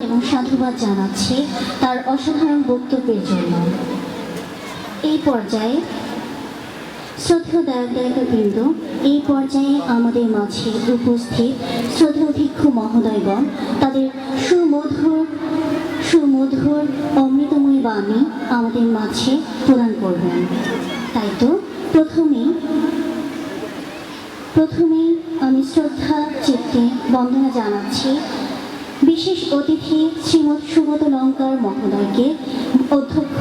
এবং সাধুবাদ জানাচ্ছি তার অসাধারণ বক্তব্যের জন্য। এই পর্যায়ে শ্রদ্ধেয় দায়ক দায়িকাবৃন্দ এই পর্যায়ে আমাদের মাঝে উপস্থিত শ্রদ্ধেয় ভিক্ষু মহোদয়গণ, তাদের সুমধুর সুমধুর অমৃতময় বাণী আমাদের মাঝে প্রদান করবেন। তাই তো প্রথমেই প্রথমেই আমি শ্রদ্ধা চিত্তে বন্দনা জানাচ্ছি। বিশেষ অতিথি শ্রীমৎ সুগত লঙ্কার মহোদয়কে অধ্যক্ষ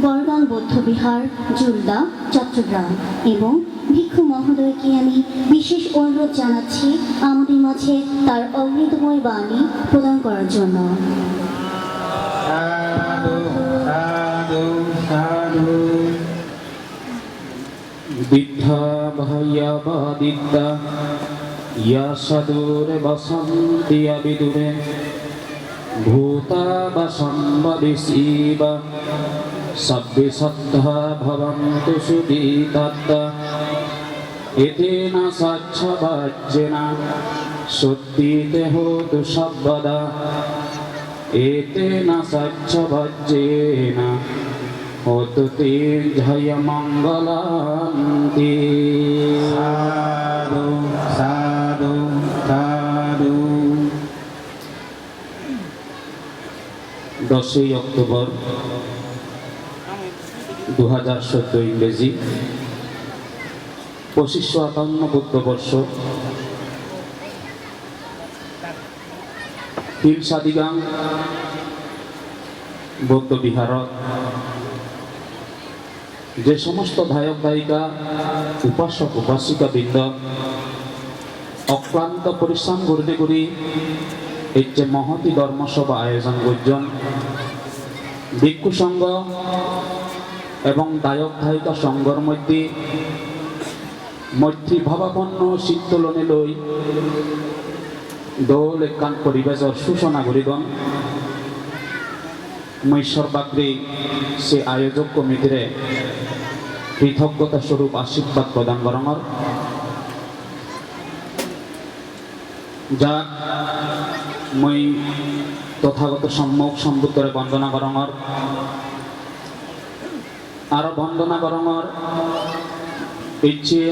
বরগাং বৌদ্ধবিহার জুলদা, চট্টগ্রাম এবং ভিক্ষু মহোদয়কে আমি বিশেষ অনুরোধ জানাচ্ছি আমাদের মাঝে তার অমৃতময় বাণী প্রদান করার জন্য। বিদ্ধা ইয়া সদূরে বসন্তি বিদুরে ভূতা বসম্বদিশীব সব্যে সদ্ধা ভবন্তু সুদীতত্তা এতেন স্বচ্ছবাজ্যেন সত্যিতে হতু সর্বদা এতেন স্বচ্ছভজ্যেন হতু তে জয় মঙ্গলান্তি। দশই অক্টোবর দু হাজার চোদ্দ ইংরেজি। পঁচিশশো আটান্ন বুদ্ধবর্ষ তিন সাদিগাং বৌদ্ধ বিহারত যে সমস্ত ধায়ক গায়িকা, উপাসক উপাসিকা বৃন্দ অক্লান্ত পরিশ্রম করতে করি এই যে মহতি ধর্মসভা আয়োজন করছেন ভিক্ষু সংঘ এবং দায়ক ধায়িকা সংঘর মধ্যে মৈত্রী ভাবাপন্ন শীতলনে লই দোল একান পরিবেশর সুষনা করিগণ মই সর্বাগ্রে সে আয়োজক কমিটিরে কৃতজ্ঞতা স্বরূপ আশীর্বাদ প্রদান করঙর। যাক মই তথাগত সম্মুখ সম্বুদ্ধরে বন্দনা করঙর আরও বন্দনা করঙর ইচ্ছে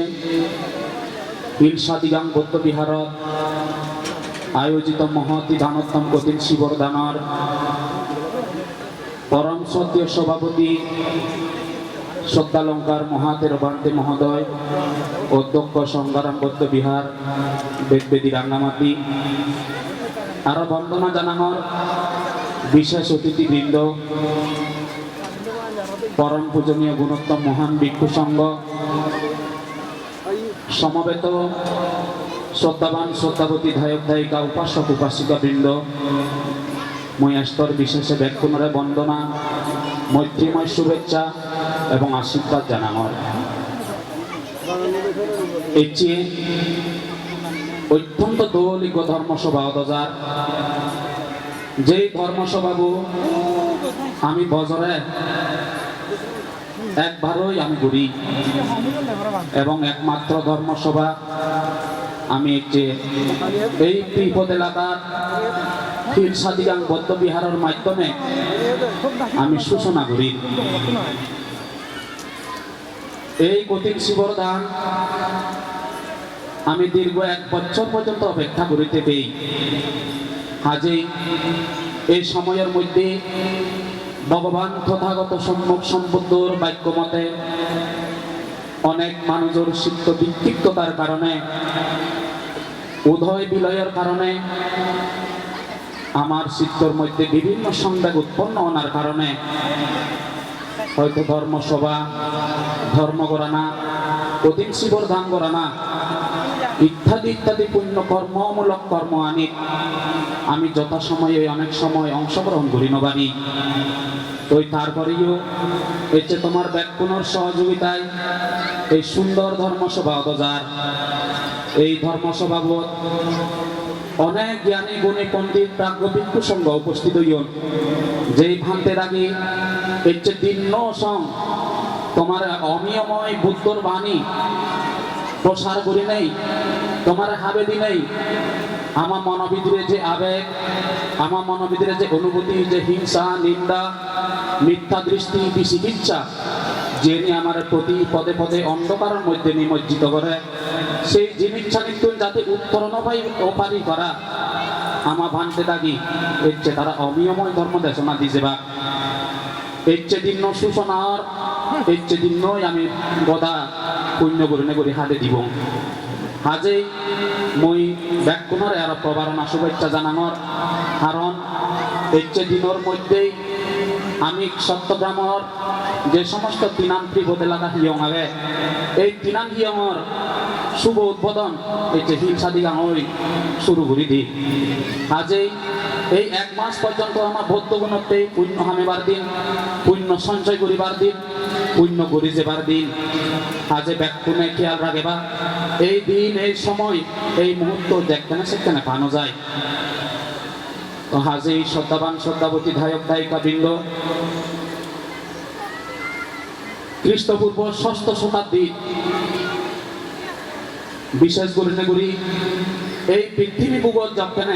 হিল সাদিগাং বৌদ্ধ বিহারত আয়োজিত মহতি দানোত্তম কঠিন শিবর দানর পরম সদ্য সভাপতি শ্রদ্ধালঙ্কার মহাতের বান্তে মহোদয়, অধ্যক্ষ সংগ্রাম বৌদ্ধ বিহার বেদবেদী রাঙ্গামাতি আরও বন্দনা জানানোর বিশেষ অতিথিবৃন্দ, পরম পূজনীয় গুণোত্তম মহান ভিক্ষু সংঘ, সমবেত শ্রদ্ধাবান শ্রদ্ধাবতী ধায়ক ধায়িকা, উপাসক উপাসিকা বৃন্দ, মই স্তর বিশেষে ব্যক্তিমরে বন্দনা, মৈত্রীময় শুভেচ্ছা এবং আশীর্বাদ জানানোর। এটি অত্যন্ত দৌলিক ধর্মসভা অদজার যেই ধর্মসভাবু আমি বজরে, একবারই আমি ঘুরি এবং একমাত্র ধর্মসভা আমি একটি এই বিপদ এলাকার পীর সাদিগাং বৌদ্ধ বিহারের মাধ্যমে আমি সূচনা করি। এই কঠিন শিবর আমি দীর্ঘ এক বছর পর্যন্ত অপেক্ষা করিতে পেই কাজেই এই সময়ের মধ্যে ভগবান তথাগত সম্মুখ সম্বুদ্ধর বাক্য মতে অনেক মানুষের সিদ্ধ বিক্ষিপ্ততার কারণে, উদয় বিলয়ের কারণে, আমার চিত্তর মধ্যে বিভিন্ন সংবেগ উৎপন্ন হওয়ার কারণে, হয়তো ধর্মসভা ধর্ম গড়ানা অধিক শিবর দান গড়ানা ইত্যাদি ইত্যাদি পুণ্য কর্মমূলক কর্ম আনি আমি যথাসময়ে অনেক সময় অংশগ্রহণ করি নবানি। তো তারপরেও এই যে তোমার ব্যাকুণর সহযোগিতায় এই সুন্দর ধর্মসভা অবজার এই ধর্মসভা অনেক জ্ঞানী, গুণী, পণ্ডিত প্রাজ্ঞ ভিক্ষু সংঘ উপস্থিত হইন যেই ভান্তে রাগি এই যে দিন্ন সং, তোমার অনিয়ময় বুদ্ধর বাণী প্রসার করি নেই, তোমার হাবেলি নেই। আমার মনোবিধিরে যে আবেগ, আমার মনোবিধিরে যে অনুভূতি, যে হিংসা, নিন্দা, মিথ্যা দৃষ্টি বিচিকিৎসা যে নিয়ে আমার প্রতি পদে পদে অন্ধকারের মধ্যে নিমজ্জিত করে, সেই জিনিসটা কিন্তু যাতে উত্তরণ পাই ওপারি করা আমার ভানতে থাকি। এর চেয়ে তারা অনিয়ময় ধর্ম দেশনা দিছে বা। এর চেয়ে দিন সুসনার, এর চেয়ে দিন আমি গদা। পুণ্য করুণে করি হাতে দিব। আজে মই ব্যাকুণরে আর প্রবারণা শুভেচ্ছা জানানোর কারণ চেয়ে দিনের মধ্যেই আমি সত্যগ্রামর যে সমস্ত তিনান ত্রিপদ এলাকা হিয়ং আগে, এই তিনান হিয়ঙর শুভ উদ্বোধন এই যে হিংসা দিগা হই শুরু করি দি আজই এই এক মাস পর্যন্ত আমার বৌদ্ধ পুণ্য হামিবার দিন, পুণ্য সঞ্চয় করিবার দিন পুণ্য করি যেবার দিন, আজে ব্যাকুণে খেয়াল রাখেবা, এই দিন, এই সময়, এই মুহূর্ত যেখানে সেখানে পানো যায়। তো হাজে শ্রদ্ধাবান শ্রদ্ধাবতী ধায়ক ধায়িকা বৃন্দ, খ্রিস্টপূর্ব ষষ্ঠ শতাব্দী, বিশেষ করে এই পৃথিবী ভূগোল যখন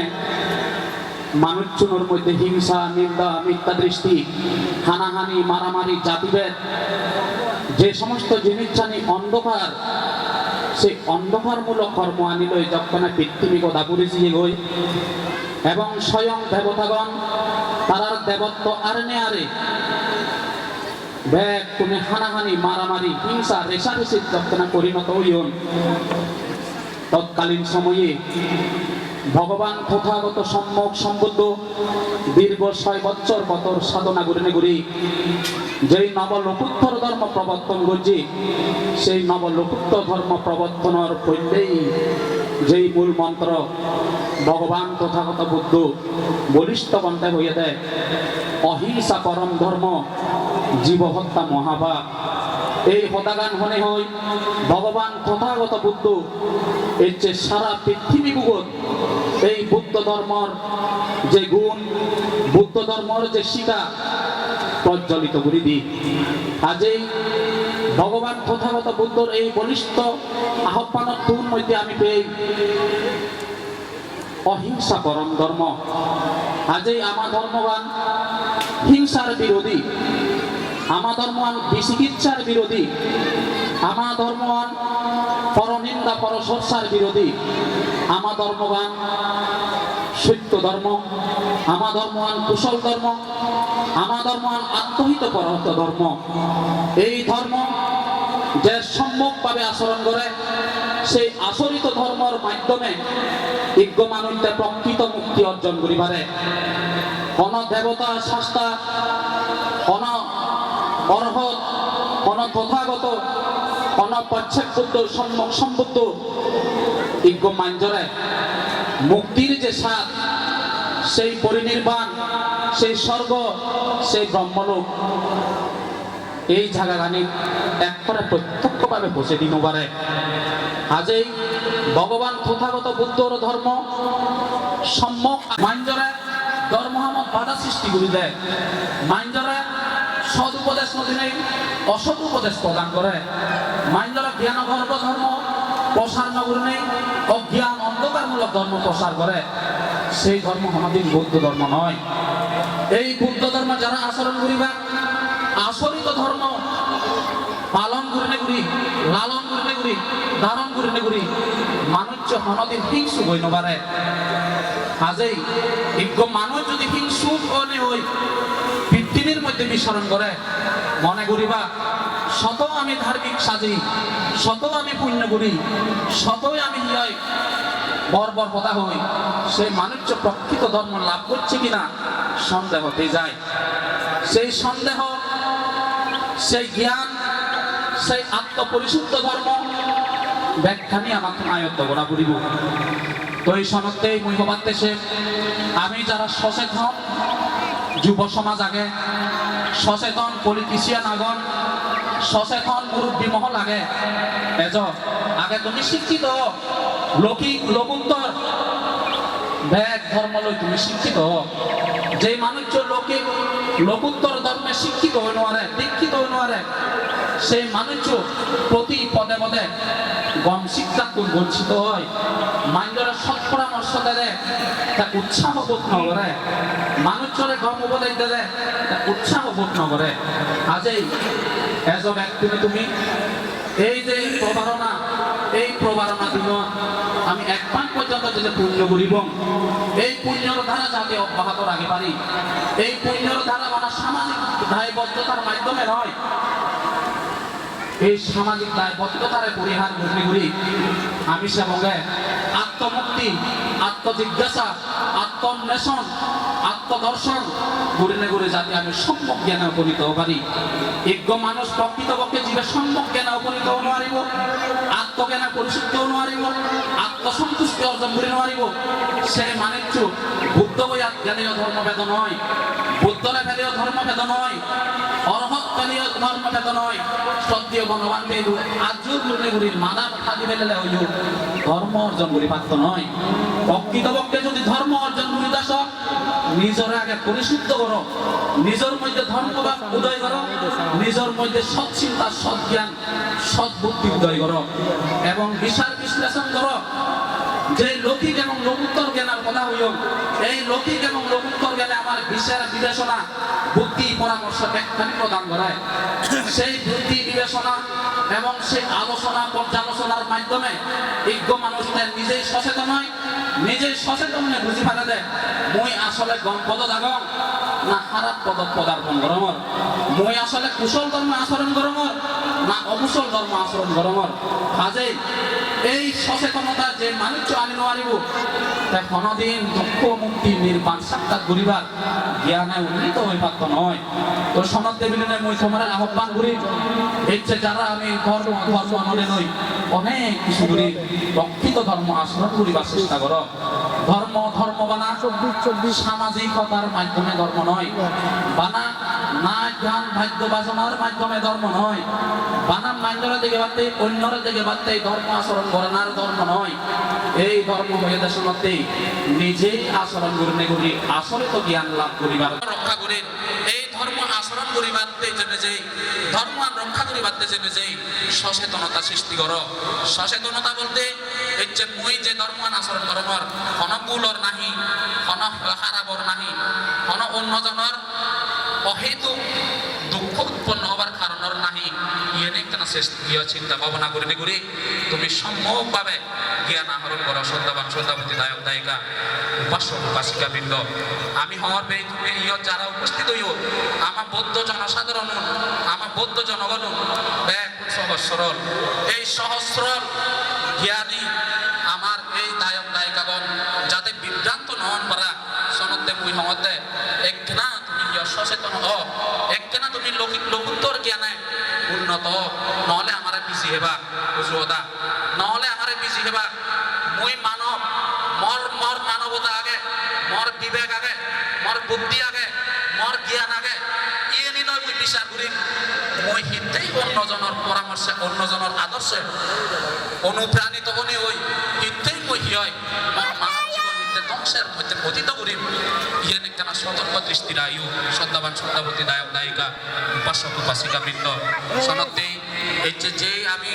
মানুষ চুনোর মধ্যে হিংসা, নিন্দা মিথ্যা দৃষ্টি হানাহানি, মারামারি, জাতিভেদ, যে সমস্ত জিনিস জানি অন্ধকার, সেই অন্ধকারমূলক কর্ম আনিল যখন পৃথিবী পরিচিয়ে গই। এবং স্বয়ং দেবতাগণ তারার দেবত্ব আর নে আরে। ব্যাগ তুমি হানাহানি, মারামারি, হিংসা, রেশারেশির যখন পরিণত হইন তৎকালীন সময়ে ভগবান তথাগত সম্যক সম্বুদ্ধ দীর্ঘ ছয় বছর বতর সাধনা গুরিনে গুরি। যেই নবলোকুত্তর ধর্ম প্রবর্তন করছি, সেই নবলোকুত্তর ধর্ম প্রবর্তনের পূর্বেই যেই মূল মন্ত্র ভগবান তথাগত বুদ্ধ বলিষ্ঠ কণ্ঠে হইয়া দেয়, অহিংসা পরম ধর্ম, জীবহত্যা মহাভাব এই হতাগান হনে হই ভগবান তথাগত বুদ্ধ, এর চেয়ে সারা পৃথিবী ভূগোল এই বুদ্ধ ধর্মর যে গুণ, বুদ্ধ ধর্মর যে শিকা প্রজ্বলিত দি আজই ভগবান তথাগত বুদ্ধর এই বলিষ্ঠ আহ্বানের তুর মধ্যে আমি পেয়ে অহিংসা পরম ধর্ম। আজই আমার ধর্মবান হিংসার বিরোধী, আমার ধর্মবান বিচিকিৎসার বিরোধী আমার ধর্মবান পরনিন্দা পরচর্চার বিরোধী। আমার ধর্মবান সত্য ধর্ম আমার ধর্মবান কুশল ধর্ম আমার ধর্মবান আত্মহিত পরহত ধর্ম। এই ধর্ম যে সম্যকভাবে আচরণ করে, সেই আচরিত ধর্মর মাধ্যমে বিজ্ঞ মানুষদের প্রকৃত মুক্তি অর্জন করি পারে কোন দেবতা শাস্তা কোন অর্হত কোন তথাগত বুদ্ধ সম্যক সম্বুদ্ধ। বিজ্ঞ মাঞ্জরে মুক্তির যে স্বাদ, সেই পরিনির্বাণ, সেই স্বর্গ, সেই ব্রহ্মলোক, এই জায়গাখানি এক করে প্রত্যক্ষভাবে বসে দিন পারে আজই ভগবান তথাগত বুদ্ধর ধর্ম সম্যক মাঞ্জরে ধর্ম আমার বাধা সৃষ্টি করে দেয়। মাঞ্জরে সদ উপদেশ নদী নেই অসৎ উপদেশ প্রদান করে। মাঞ্জরে জ্ঞান গর্ব ধর্ম, প্রসার নগর নেই, অজ্ঞান অন্ধকারমূলক ধর্ম প্রসার করে। সেই ধর্ম আমাদের বৌদ্ধ ধর্ম নয়। এই বুদ্ধ ধর্ম যারা আচরণ করিবা, আসরিত ধর্ম পালন করে করি, লালন করে করি, ধারণ করে করি মানুষ যে হিংসু হই নবারে আজই বিজ্ঞ মানুষ যদি হিংসু হই পৃথিবীর মধ্যে বিস্মরণ করে মনে করিবা শত আমি ধার্মিক সাজি শত আমি পুণ্য করি শতই আমি হিয়াই বর্বর কথা হই। সেই মানুষ প্রকৃত ধর্ম লাভ করছে কিনা সন্দেহ হতে যায়। সেই সন্দেহ, সেই জ্ঞান, সেই আত্মপরিশুদ্ধ ধর্ম, ব্যাখ্যা নিয়ে আমাকে আয়ত্ত করা করিব। তো এই সনদে হবার দেশে আমি যারা সচেতন, যুব সমাজ আগে সচেতন পলিটিশিয়ান আগন সচেতন মুরব্বী মহল আগে এজ আগে তুমি শিক্ষিত। লৌকিক লঘুত্তর বেদ ধর্ম লই তুমি শিক্ষিত। যে মানুষ লৌকিক লঘুত্তর ধর্মে শিক্ষিত হয়ে নোয়ারে দীক্ষিত হয়ে নোয়ারে সেই মানুষ প্রতি পদে পদে গম শিক্ষা বঞ্চিত হয়। মাইন্ডরা সৎ পরামর্শ দেয় তা উৎসাহ বোধ নগরে। মানুষজনে গম উপদেশ দেয় তা উৎসাহ বোধ নগরে। আজই এজ অফ তুমি, এই যে এই প্রবারণা এই প্রবারণা দিন। আমি এক পান পর্যন্ত যদি পুণ্য করিব, এই পুণ্যর ধারা যাতে অব্যাহত রাখি পারি, এই পুণ্যর ধারা মানে সামাজিক দায়বদ্ধতার মাধ্যমে নয় এই সামাজিক দায়বদ্ধতারে পরিহার করতে করি আমি সেবকে আত্মমুক্তি, আত্মজিজ্ঞাসা, আত্মন্বেষণ, আত্মদর্শন ঘুরে না ঘুরে যাতে আমি সম্যক জ্ঞানে উপনীত পারি। যোগ্য মানুষ প্রকৃতপক্ষে জীবে সম্যক জ্ঞানে উপনীত পারিব, আত্মজ্ঞানে পরিশুদ্ধ হতে পারিব, আত্মসন্তুষ্টি অর্জন করে নোৱাৰিব সে মানিচ্ছু বুদ্ধ বইয়া জ্ঞানীয় ধর্মভেদ নয় বুদ্ধরে ফেলেও ধর্মভেদ নয়। অরহত ফেলেও ধর্মভেদ নয় সত্যিও ভগবান পেলু আজও গুণে গুড়ির মাদা খাদি ফেলে হইল ধর্ম অর্জন করি পারত নয়। প্রকৃতপক্ষে যদি ধর্ম অর্জন করি দাস নিজরে আগে পরিশুদ্ধ করো। নিজের মধ্যে ধর্মভাব উদয় করো। নিজের মধ্যে সৎ চিন্তা সৎ জ্ঞান, সৎ বুদ্ধি উদয় করো। এবং বিচার বিশ্লেষণ করো। যে লৌকিক এবং লঘুত্তর জ্ঞানের কথা হইল এই লৌকিক এবং লঘুত্তর জ্ঞানে আমার বিচার বিবেচনা, বুদ্ধি পরামর্শ ব্যাখ্যানি প্রদান করায়। সেই বুদ্ধি বিবেচনা এবং সেই আলোচনা, পর্যালোচনার মাধ্যমে বিজ্ঞ মানুষদের নিজেই সচেতন হয় নিজেই সচেতন বুঝি ফেলে দেয় মই আসলে গম পদ জাগম, না খারাপ পদ পদার্পণ গরমর মই আসলে কুশল ধর্ম আচরণ গরমর না অকুশল ধর্ম আচরণ গরমর কাজেই এই সচেতনতা যে মানুষ আনি নোৱাৰিব, তে কোনোদিন দুঃখ মুক্তি নির্বাণ সাক্ষাৎ করিবার জ্ঞানে উন্নীত হয়ে পারত নয় তো সনদ দেবিনে মই তোমার আহ্বান করি যে যারা আমি ধর্ম ধর্ম নই অনেক কিছু করি প্রকৃত ধর্ম আচরণ করিবার চেষ্টা করো। ধর্ম ধর্ম বানা। সামাজিকতার মাধ্যমে ধর্ম নয়। বানা নাচ গান ভাগ্য বাজনার মাধ্যমে ধর্ম নয়। বানাম মাইন্ডরা দিকে বাড়তে অন্যরা দিকে বাড়তে ধর্ম আচরণ করার ধর্ম নয়। এই ধর্ম হয়ে দেশের মধ্যে নিজে আচরণ করি আসলে তো জ্ঞান লাভ করিবার। রক্ষা করে এই ধর্ম আচরণ করিবার জন্য যে ধর্মান রক্ষা করিবার জন্য যে সচেতনতা সৃষ্টি করো। সচেতনতা বলতে এই যে মই যে ধর্মান আচরণ করমর কোন কুলর নাহি কোন হারাবর নাহি কোন অন্যজনের অহেতুক দুঃখ উৎপন্ন হবার কারণের নাহি ইয়ে চিন্তা ভাবনা করে করে, তুমি সম্যকভাবে জ্ঞান আহরণ করো, শ্রদ্ধাবান, শ্রদ্ধাবতী দায়ক, দায়িকা, উপাসক, উপাসিকা বৃন্দ। আমি হওয়ার পেয়ে তুমি ইয়ত যারা উপস্থিত হইও, আমার বৌদ্ধ জনসাধারণ, আমার বৌদ্ধ জনগণ ব্যাকুল সহজ এই সহজ জ্ঞানী আমার এই দায়ক, দায়িকাগণ, যাতে বিভ্রান্ত নহন পারা সনদে মুই হমতে একখানা তুমি ইয় সচেতন হ একখানা তুমি লৌকিক লঘুত্তর জ্ঞানে উন্নত হ। নহলে আমারে পিছি হেবা বুঝুদা নহলে আমারে পিছি হেবা মুই মানব মর মর মানবতা আগে মর বিবেক আগে মর বুদ্ধি আগে মর জ্ঞান আগে ইয়ে নি নয় মুই বিচার করি মই হিতেই অন্যজনের পরামর্শে অন্যজনের আদর্শে অনুপ্রাণিত হনি হই হিতেই মই হিয় মর মানব জীবন নিতে ধ্বংসের মধ্যে পতিত করিম ইয়ে কেন সতর্ক দৃষ্টির আয়ু শ্রদ্ধাবান শ্রদ্ধাবতী দায়ক নায়িকা উপাসক, উপাসিকা বৃন্দ। সনদেই এই যে যে আমি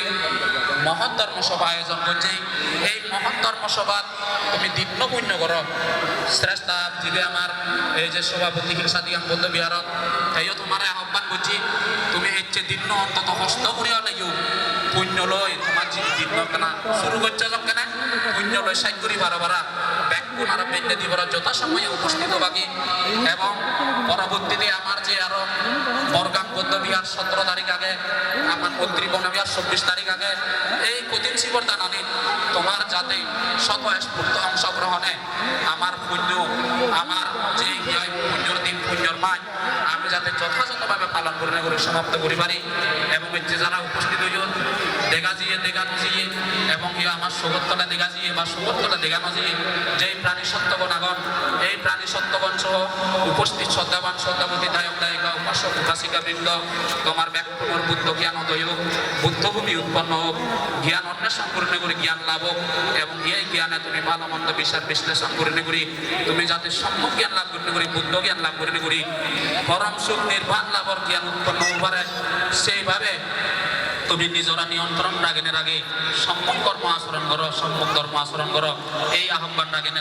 মহৎ ধর্মসভা আয়োজন করছি, এই মহৎ ধর্মসভা তুমি দীপ্ন পুণ্য করো। শ্রেষ্ঠা দিবে আমার এই যে সভাপতি হিংসা দিগাম বৌদ্ধ বিহারত তাইও তোমার আহ্বান করছি, তুমি এই যে দিন অন্তত হস্ত করিয়া লাগিও। পুণ্য লই তোমার যে দিন কেনা শুরু করছে কেনা পুণ্য সাইড করি বারো বারা ব্যাকুণ আর বেন্যে দিবর যথাসময়ে উপস্থিত বাকি এবং পরবর্তীতে আমার যে আরও বরগাম বৌদ্ধ বিহার সতেরো তারিখ আগে, আমার মন্ত্রী বনবিহার চব্বিশ তারিখ আগে, এই কঠিন শিবর দানানি তোমার যাতে স্বতঃস্ফূর্ত অংশগ্রহণে আমার পুণ্য, আমার যে পুণ্যর দিন, পুণ্যর মায়, আমি যাতে যথাযথভাবে পালন করে করে সমাপ্ত করি পারি। এবং যে যারা উপস্থিত হইল দেখা জিয়ে দেখা এবং ইয়ে আমার সুগতটা দেখা জিয়ে বা সুগতটা দেখা নজিয়ে যেই প্রাণী সত্যগণ আগন এই প্রাণী সত্যগণ সহ উপস্থিত শ্রদ্ধাবান শ্রদ্ধাবতী দায়ক দায়িকা, উপাসক, উপাসিকা বৃন্দ, তোমার ব্যাকুমর বুদ্ধ জ্ঞান হোক বুদ্ধভূমি উৎপন্ন হোক, জ্ঞান অন্বেষণ করে করে, জ্ঞান লাভ হোক, এবং এই জ্ঞানে তুমি ভালো মন্দ বিচার বিশ্লেষণ করে করি, তুমি যাতে সম্যক জ্ঞান লাভ করতে করি, বুদ্ধ জ্ঞান লাভ করে করি, পরম সুখ নির্বাণ লাভর জ্ঞান উৎপন্ন হতে পারে সেইভাবে তুমি নিজরা নিয়ন্ত্রণ রাগেনে আগে সম্মুখ কর্ম আচরণ করো সম্মুখ ধর্ম আচরণ করো। এই আহ্বান রাগেনে